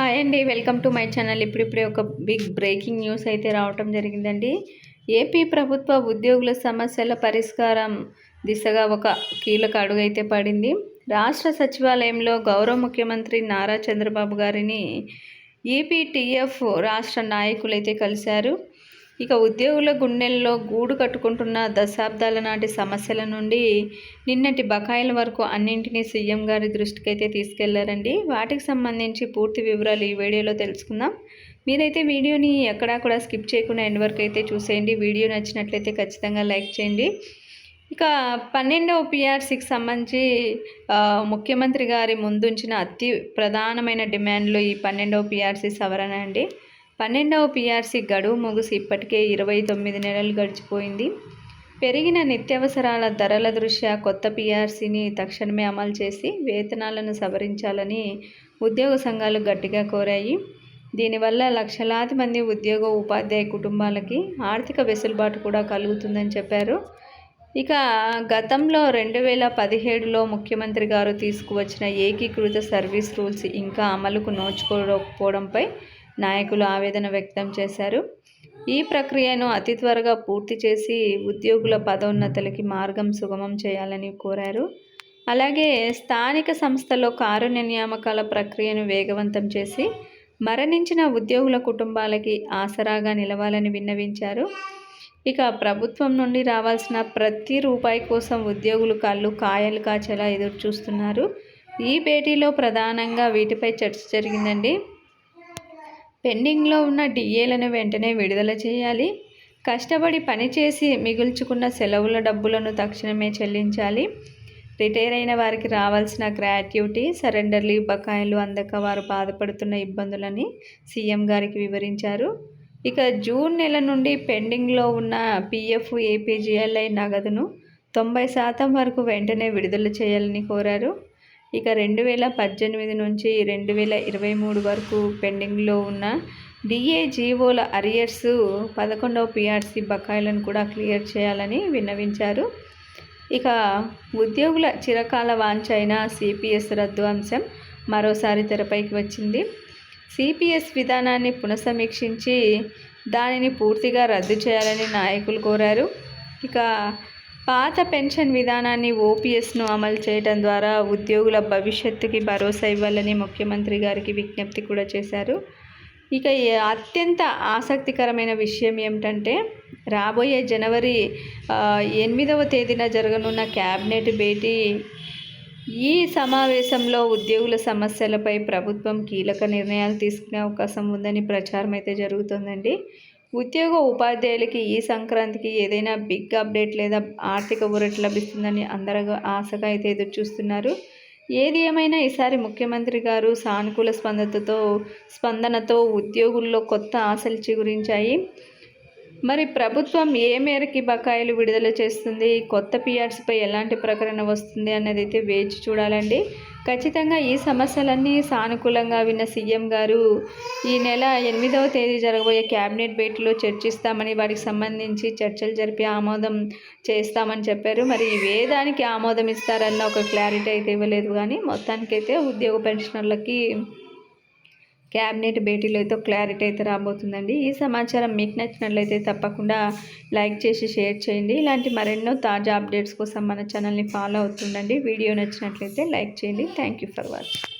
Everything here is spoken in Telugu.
హాయ్ అండి వెల్కమ్ టు మై ఛానల్. ఇప్పుడిప్పుడే ఒక బిగ్ బ్రేకింగ్ న్యూస్ అయితే రావటం జరిగిందండి. ఏపీ ప్రభుత్వ ఉద్యోగుల సమస్యల పరిష్కారం దిశగా ఒక కీలక అడుగు అయితే పడింది. రాష్ట్ర సచివాలయంలో గౌరవ ముఖ్యమంత్రి నారా చంద్రబాబు గారిని ఈపీటీఎఫ్ రాష్ట్ర నాయకులు అయితే కలిశారు. ఇక ఉద్యోగుల గుండెల్లో గూడు కట్టుకుంటున్న దశాబ్దాల నాటి సమస్యల నుండి నిన్నటి బకాయిల వరకు అన్నింటినీ సీఎం గారి దృష్టికి అయితే తీసుకెళ్ళారండి. వాటికి సంబంధించి పూర్తి వివరాలు ఈ వీడియోలో తెలుసుకుందాం. మీరైతే వీడియోని ఎక్కడా కూడా స్కిప్ చేయకుండా ఎండ్ వరకు అయితే చూసేయండి. వీడియో నచ్చినట్లయితే ఖచ్చితంగా లైక్ చేయండి. ఇక పన్నెండవ పిఆర్సీకి సంబంధించి ముఖ్యమంత్రి గారి ముందుంచిన అతి ప్రధానమైన డిమాండ్లు ఈ పన్నెండవ పిఆర్సీ సవరణ అండి. పన్నెండవ పీఆర్సీ గడువు ముగిసి ఇప్పటికే ఇరవై తొమ్మిది నెలలు గడిచిపోయింది. పెరిగిన నిత్యావసరాల ధరల దృష్ట్యా కొత్త పిఆర్సీని తక్షణమే అమలు చేసి వేతనాలను సవరించాలని ఉద్యోగ సంఘాలు గట్టిగా కోరాయి. దీనివల్ల లక్షలాది మంది ఉద్యోగ ఉపాధ్యాయ కుటుంబాలకి ఆర్థిక వెసులుబాటు కూడా కలుగుతుందని చెప్పారు. ఇక గతంలో రెండు వేల పదిహేడులో ముఖ్యమంత్రి గారు తీసుకువచ్చిన ఏకీకృత సర్వీస్ రూల్స్ ఇంకా అమలుకు నోచుకోకపోవడంపై నాయకులు ఆవేదన వ్యక్తం చేశారు. ఈ ప్రక్రియను అతి త్వరగా పూర్తి చేసి ఉద్యోగుల పదోన్నతులకి మార్గం సుగమం చేయాలని కోరారు. అలాగే స్థానిక సంస్థలో కారుణ్య నియామకాల ప్రక్రియను వేగవంతం చేసి మరణించిన ఉద్యోగుల కుటుంబాలకి ఆసరాగా నిలవాలని విన్నవించారు. ఇక ప్రభుత్వం నుండి రావాల్సిన ప్రతి రూపాయి కోసం ఉద్యోగులు కళ్ళు కాయలు కాచేలా ఎదురు చూస్తున్నారు ఈ భేటీలో ప్రధానంగా వీటిపై చర్చ జరిగిందండి. పెండింగ్లో ఉన్న డిఏలను వెంటనే విడుదల చేయాలి. కష్టపడి పనిచేసి మిగుల్చుకున్న సెలవుల డబ్బులను తక్షణమే చెల్లించాలి. రిటైర్ అయిన వారికి రావాల్సిన గ్రాట్యుటీ సరెండర్ లీవ్ బకాయిలు అందక వారు బాధపడుతున్న ఇబ్బందులని సీఎం గారికి వివరించారు. ఇక జూన్ నెల నుండి పెండింగ్లో ఉన్న పీఎఫ్ ఏపీజీఎల్ఐ నగదును తొంభై శాతం వరకు వెంటనే విడుదల చేయాలని కోరారు. ఇక రెండు వేల పద్దెనిమిది నుంచి రెండు వేల ఇరవై మూడు వరకు పెండింగ్లో ఉన్న డిఏజీఓల అరియర్స్ పదకొండవ పిఆర్సీ బకాయిలను కూడా క్లియర్ చేయాలని విన్నవించారు. ఇక ఉద్యోగుల చిరకాల వాంఛైన సిపిఎస్ రద్దు అంశం మరోసారి తెరపైకి వచ్చింది. సిపిఎస్ విధానాన్ని పునఃసమీక్షించి దానిని పూర్తిగా రద్దు చేయాలని నాయకులు కోరారు. ఇక పాత పెన్షన్ విధానాన్ని ఓపీఎస్ను అమలు చేయడం ద్వారా ఉద్యోగుల భవిష్యత్తుకి భరోసా ఇవ్వాలని ముఖ్యమంత్రి గారికి విజ్ఞప్తి కూడా చేశారు. ఇక అత్యంత ఆసక్తికరమైన విషయం ఏమిటంటే రాబోయే జనవరి ఎనిమిదవ తేదీన జరగనున్న క్యాబినెట్ భేటీ. ఈ సమావేశంలో ఉద్యోగుల సమస్యలపై ప్రభుత్వం కీలక నిర్ణయాలు తీసుకునే అవకాశం ఉందని ప్రచారం అయితే జరుగుతుందండి. ఉద్యోగ ఉపాధ్యాయులకి ఈ సంక్రాంతికి ఏదైనా బిగ్ అప్డేట్ లేదా ఆర్థిక ఊరట లభిస్తుందని అందరూ ఆశగా అయితే ఎదురు చూస్తున్నారు ఏది ఏమైనా ఈసారి ముఖ్యమంత్రి గారు సానుకూల స్పందనతో స్పందనతో ఉద్యోగుల్లో కొత్త ఆశలు చిగురించాయి. మరి ప్రభుత్వం ఏ మేరకి బకాయిలు విడుదల చేస్తుంది? కొత్త పిఆర్సీపై ఎలాంటి ప్రకటన వస్తుంది అన్నది అయితే వేచి చూడాలండి. ఖచ్చితంగా ఈ సమస్యలన్నీ సానుకూలంగా విన్న సీఎం గారు ఈ నెల ఎనిమిదవ తేదీ జరగబోయే క్యాబినెట్ భేటీలో చర్చిస్తామని వాటికి సంబంధించి చర్చలు జరిపి ఆమోదం చేస్తామని చెప్పారు. మరి వేదానికి ఆమోదం ఇస్తారన్న ఒక క్లారిటీ అయితే ఇవ్వలేదు కానీ మొత్తానికైతే ఉద్యోగ పెన్షనర్లకి క్యాబినెట్ భేటీలో అయితే క్లారిటీ అయితే రాబోతుందండి. ఈ సమాచారం మీకు నచ్చినట్లయితే తప్పకుండా లైక్ చేసి షేర్ చేయండి. ఇలాంటి మరెన్నో తాజా అప్డేట్స్ కోసం మన ఛానల్ని ఫాలో అవుతుండండి. వీడియో నచ్చినట్లయితే లైక్ చేయండి. Thank you for watching.